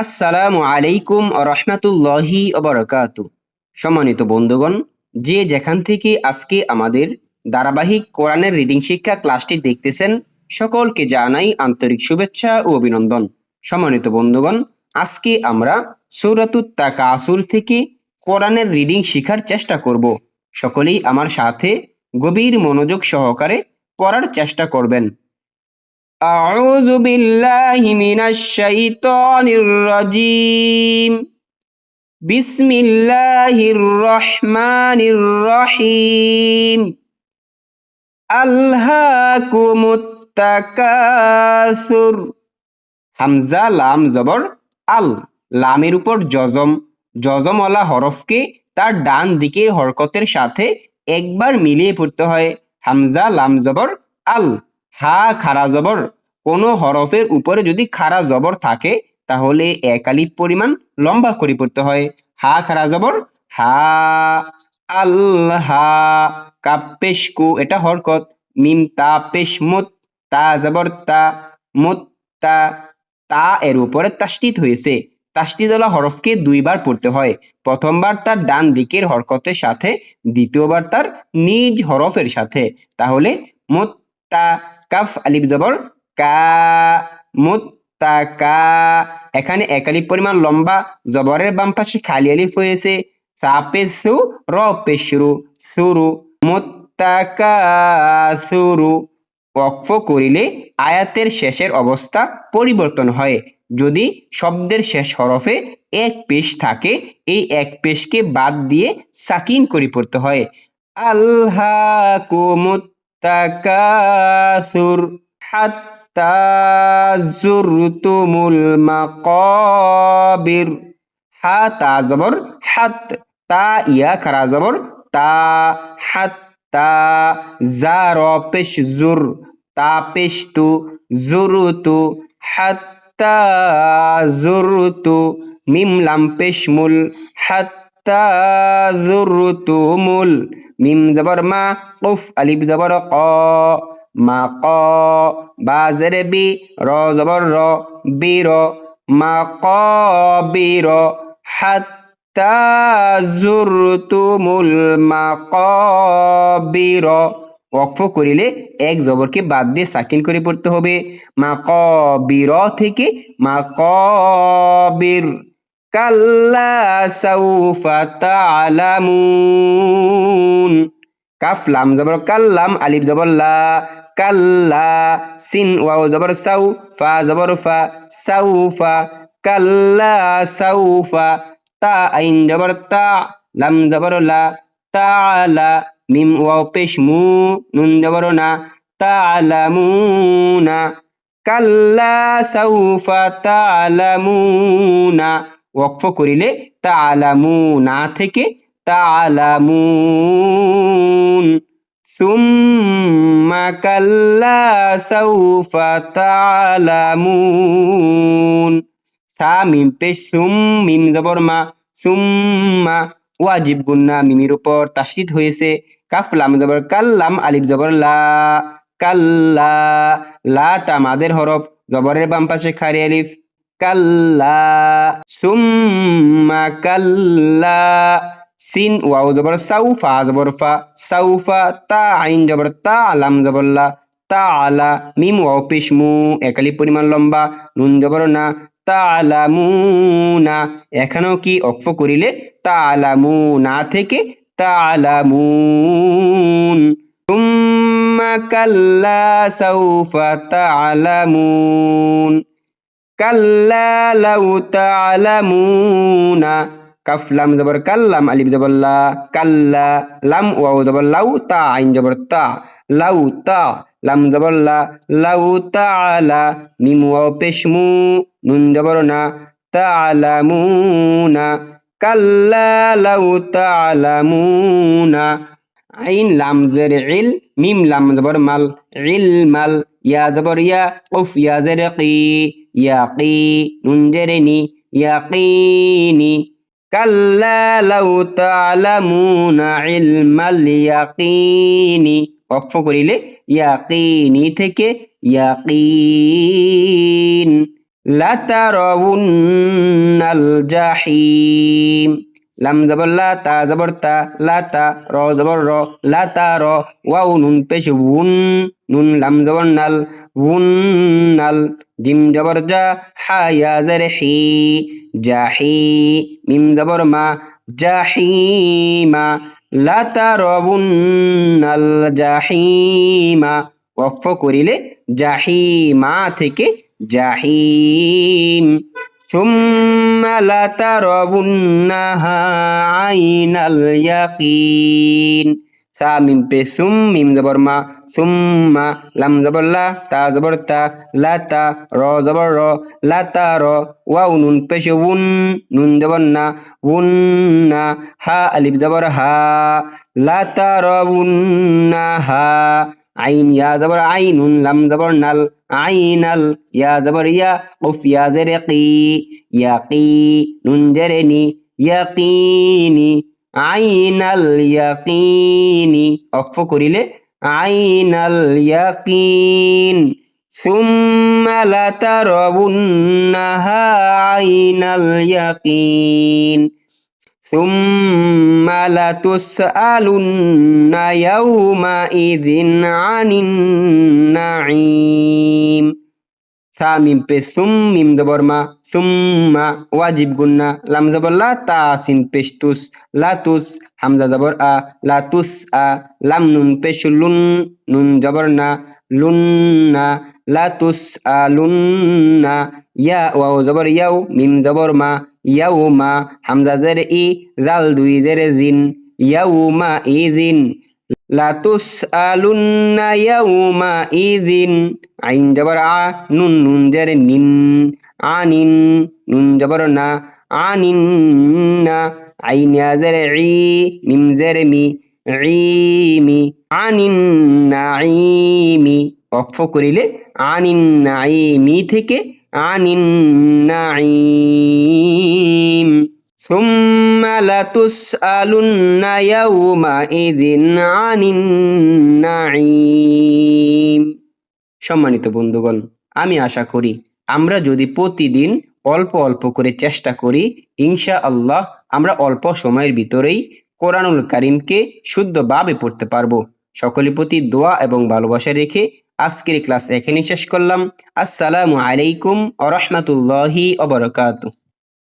আসসালামু আলাইকুম রহমাতুল্লাহি অবরকাত সম্মানিত বন্ধুগণ, যে যেখান থেকে আজকে আমাদের ধারাবাহিক কোরআনের রিডিং শিক্ষা ক্লাসটি দেখতেছেন, সকলকে জানাই আন্তরিক শুভেচ্ছা ও অভিনন্দন। সম্মানিত বন্ধুগণ, আজকে আমরা সৌরাতুত তাকাসুর থেকে কোরআনের রিডিং শেখার চেষ্টা করব। সকলেই আমার সাথে গভীর মনোযোগ সহকারে পড়ার চেষ্টা করবেন। أعوذ بالله من الشيطان الرجيم بسم الله الرحمن الرحيم ألهاكم التكاثر হামজা লাম জবর আল লামের উপর জজম জজমওয়ালা হরফকে তার ডান দিকের হরকতের সাথে একবার মিলিয়ে পড়তে হয় হামজা লাম জবর আল হা খারা জবর। কোনো হরফের উপরে যদি খারা জবর থাকে, তাহলে এক আলিফ পরিমাণ লম্বা করে পড়তে হয়। হা খারা জবর, হা আল হা কাপ কু এটা হরকত। মিম, তা, পেশ, মুত, তা জবর, তা, মুত, তা তা এর উপরে তাস্তিত হয়েছে। তাস্তিদওয়ালা হরফকে দুইবার পড়তে হয়। প্রথমবার তার ডান দিকের হরকতের সাথে, দ্বিতীয়বার তার নিজ হরফের সাথে। তাহলে মুত্তা কাফ, আলিফ, জবর, কা মুত্তা কা। এখানে এক আলিফ পরিমাণ লম্বা, জবরের বাম পাশে খালি আলিফ হয়েছে। সাপে সু র পেশরু সুরু মুত্তাকা সুরু। ওয়াকফ করিলে আয়াতের শেষের অবস্থা পরিবর্তন হয়। যদি শব্দের শেষ হরফে এক পেশ থাকে, এই এক পেশকে বাদ দিয়ে সাকিন করে পড়তে হয়। আল্লাহ হাত্তা জুরতুমুল মাকাবির। হা তা জবর, হাত তা ইয়া খারা তা হাত্তা জা র পেশ জুর, তা পেশ তু জুরতু হাত্তা জুরতু মিম লাম পেশ মুল হাত্তা জুরতুমুল মিম জবর মা কফ আলিফ জবর ক, মা ক, বা জেরে বি, র জবর র, বি র, মা ক, বি র হাত্তা জুরতুমুল মাকাবির ওয়াকফ করিলে এক জবরকে বাদ দিয়ে সাকিন করে পড়তে হবে। মাকাবির থেকে মাকাবির কাল্লা সাউফা তালামুন। কাফ, লাম জবর কাল্লাম, আলিফ জবর লা। কাল্লা, সিন, ওয়াও জবর সাউ, ফা জবর ফা, সাউফা। কাল্লা সাউফা, তা, আইন জবর তা, লাম জবর লা। তাআলা মিম, ওয়াও, পেশ, মু, নুন জবর না। তাআলামুনা কাল্লা সাউফা তাআলামুনা ওয়াকফ করিলে তাআলামুনা থেকে তাআলামুন। সুম্মা কাল্লা সাউফা তাআলামুন। সা মিম মা। তাসদিদ হয়েছে। কাফ জবর, কাল্লাম আলিফ জবর, লা। কাল্লা, লাটা মাদের হরফ, জবরের বাম পাশে খারি আলিফ। কাল্লা, সুম্মা কাল্লা। সিন, ওয়াও জবর সাউফা জবর ফা সাউফা তা, আইন জবর তা আলাম জবর লা, তা, আলা, মিম, ওয়াও পেশ মু একালি পরিমাণ লম্বা, নুন জবর না তালামুনা এখানেও কি অক্ষ করিলে তালামুনা থেকে তালামুন তুম্মা কাল্লা সাউফা তালামুন কাল্লা লাউ তালামুনা কাফ লাম জবর কাল্লাম আলিফ জবর লা কাল্লা লাম ওয়াও জবর লাউ তা আইন জবর তা লাউ তা লাম জবর লা লাউ তাআলা মিম ওয়াও পেশ মু নুন জবর না তাআলামুনা কাল্লা লাউ তাআলামুনা আইন লাম জের ইল মিম লাম জবর মাল ইল মাল ইয়া জবর ইয়া উফ ইয়া জের জের নি, ইয়াকিনি। কাল্লা লাউ তাআলামুনা ইলমাল ইয়াকিনি। ওয়াকফ করিলে ইয়াকিনি থেকে ইয়াকিন। লাতারাউন্নাল জাহিম। লাম জবর লা তা জবর তা, লা তা র জবর র, লা তা র, ওয়াও নুন পেশ উন, নুন লাম জবর নাল, উন নাল, জিম জবর জা, হা ইয়া জের হি জাহি মিম জবর মা জাহিমা লা তারাবুন্নাল জাহিমা ওয়াকফ করিলে জাহিমা থেকে জাহিম ثم লাতারবুন্নাহা আইনাল ইয়াকিন। সা, মিম, পে, সুম, মিম, জবর, মা সুম্মা লাম, জবর, লা, তা, জবর, তা, লা, তা, র, জবর, র, লা, তা, র ওয়া নুন নুন, জবর, না, উন হা, আলিফ, জবর, হা, লা তা র হা আইন, ইয়া জবর আইনুন, লাম জবর নাল, আইনাল, ইয়া জবর ইয়া, উফ, ইয়া জেরে কি, ইয়া কি, নুন জেরে নি ইয়াকিনি আইনাল নি, অক্ষ করিলে আইনাল ইয়াকিন সুম্মা লাতারবুন্নাহা আইনাল ইয়াকিন ثم لتسألن يومئذ عن النعيم সা মিম পে সুম মিম দবর মা সুম্মা ওয়াজিব গুন্না লাম জবর লা তা সিন পেশ তুস লা তুস হামজা জবর আ লা তুস আ লাম নুন পেশ লুন নুন জবর না লুন্না লা তুস আ লুন্না ইয়া ওয়াও জবর ইয়াও মিম জবর মা ইয়াও মা হামজা জের ই, জাল দুই জের জিন। ইয়াও মা ইদিন লাতুসআলুন্না ইয়াউমা ইযিন। আইন জবর আ, নুন নুন জের নিন। আনিন, নুন জবর না। আনিন না। আইন জের ই, মিম জের মি। ঈমি আনিন নাঈমি অক্ফ করিলে আনিন নাঈমি থেকে আনিন নাঈম ثم لتسألن يومئذ عن النعيم সম্মানিত বন্ধুগণ আমি আশা করি আমরা যদি প্রতিদিন অল্প অল্প করে চেষ্টা করি ইনশা আল্লাহ আমরা অল্প সময়ের ভিতরেই কোরআনুল কারিমকে শুদ্ধভাবে পড়তে পারবো সকলের প্রতি দোয়া এবং ভালোবাসা রেখে আজকের ক্লাস এখানেই শেষ করলাম। আসসালামু আলাইকুম আ রহমতুল্লাহি